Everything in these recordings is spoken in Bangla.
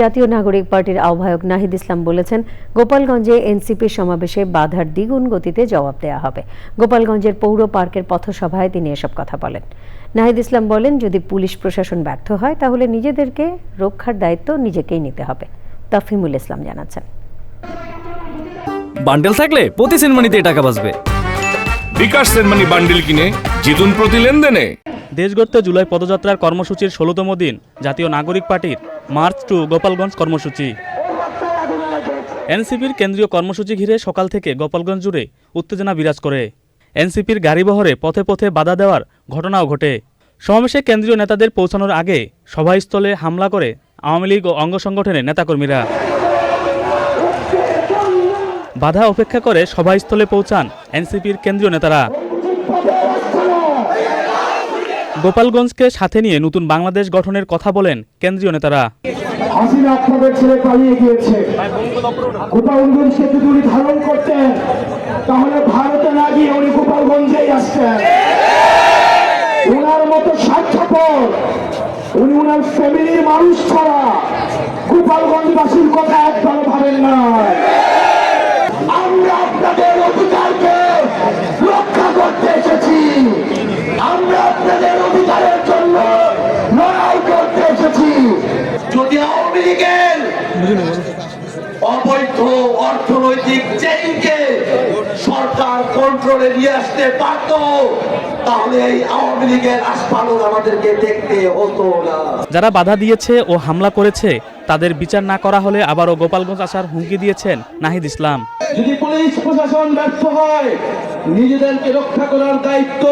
জাতীয় নাগরিক পার্টির আহ্বায়ক নাহিদ ইসলাম বলেছেন গোপালগঞ্জে এনসিপি সমাবেশে বাধার দ্বিগুণ গতিতে জবাব দেওয়া হবে। গোপালগঞ্জের পৌর পার্কের পথসভায় তিনি এসব কথা বলেন। নাহিদ ইসলাম বলেন যদি পুলিশ প্রশাসন ব্যর্থ হয় তাহলে নিজেদেরকে রক্ষার দায়িত্ব নিজেকেই নিতে হবে তাফিমুল ইসলাম জানাচ্ছেন। বান্ডেল থাকলে প্রতি সেনমানিতে টাকা বাঁচবে। বিকাশ সেনমানি বান্ডিল কিনে জিতুন প্রতি লেনদেনে। দেশ গড়তে জুলাই পদযাত্রার কর্মসূচির ষোলোতম দিন, জাতীয় নাগরিক পার্টির মার্চ টু গোপালগঞ্জ কর্মসূচি। এনসিপির কেন্দ্রীয় কর্মসূচি ঘিরে সকাল থেকে গোপালগঞ্জ জুড়ে উত্তেজনা বিরাজ করে। এনসিপির গাড়িবহরে পথে পথে বাধা দেওয়ার ঘটনাও ঘটে। সমাবেশে কেন্দ্রীয় নেতাদের পৌঁছানোর আগে সভাস্থলে হামলা করে আওয়ামী লীগ ও অঙ্গ সংগঠনের নেতাকর্মীরা। বাধা উপেক্ষা করে সভাস্থলে পৌঁছান এনসিপির কেন্দ্রীয় নেতারা। গোপালগঞ্জকে সাথে নিয়ে নতুন বাংলাদেশ গঠনের কথা বলেন কেন্দ্রীয় নেতারা। পালিয়ে গিয়েছে। ধারণ তাহলে ভারতে না গিয়ে উনি গোপালগঞ্জেই মতো উনি মানুষ ছাড়া গোপালগঞ্জবাসীর কথা একবার ভাবেন না। অবৈধ অর্থনৈতিক চেইনকে সরকার কন্ট্রোলে নিয়ে আসতে পারত তাহলে এই আওয়ামী লীগের আস্ফালন আমাদেরকে দেখতে হতো না। যারা বাধা দিয়েছে ও হামলা করেছে তাদের বিচার না করা হলে আবারও গোপালগঞ্জ আসার হুমকি দিয়েছেন নাহিদ ইসলাম। যদি পুলিশ প্রশাসন ব্যর্থ হয় নিজেদেরকে রক্ষা করার দায়িত্ব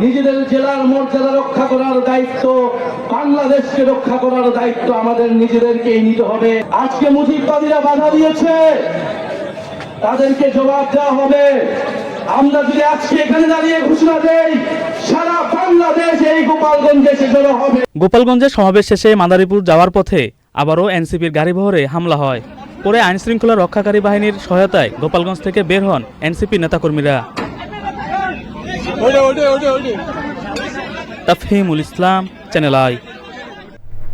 নিজেদের জেলার মর্যাদা রক্ষা করার দায়িত্ব, বাংলাদেশকে রক্ষা করার দায়িত্ব আমাদের নিজেদেরকেই নিতে হবে। আজকে মুজিববাদীরা বাধা দিয়েছে। তাদেরকে জবাব দেওয়া হবে। আমরা যদি আজকে এখানে দাঁড়িয়ে ঘোষণা দেই, সারা বাংলাদেশ এই গোপালগঞ্জে জড়ো হবে। গোপালগঞ্জে সমাবেশ শেষে মাদারীপুর যাওয়ার পথে আবারও এনসিপির গাড়িবহরে হামলা হয়। পরে আইনশৃঙ্খলা রক্ষাকারী বাহিনীর সহায়তায় গোপালগঞ্জ থেকে বের হন এনসিপি নেতাকর্মীরা। Tafhimul Islam channel I.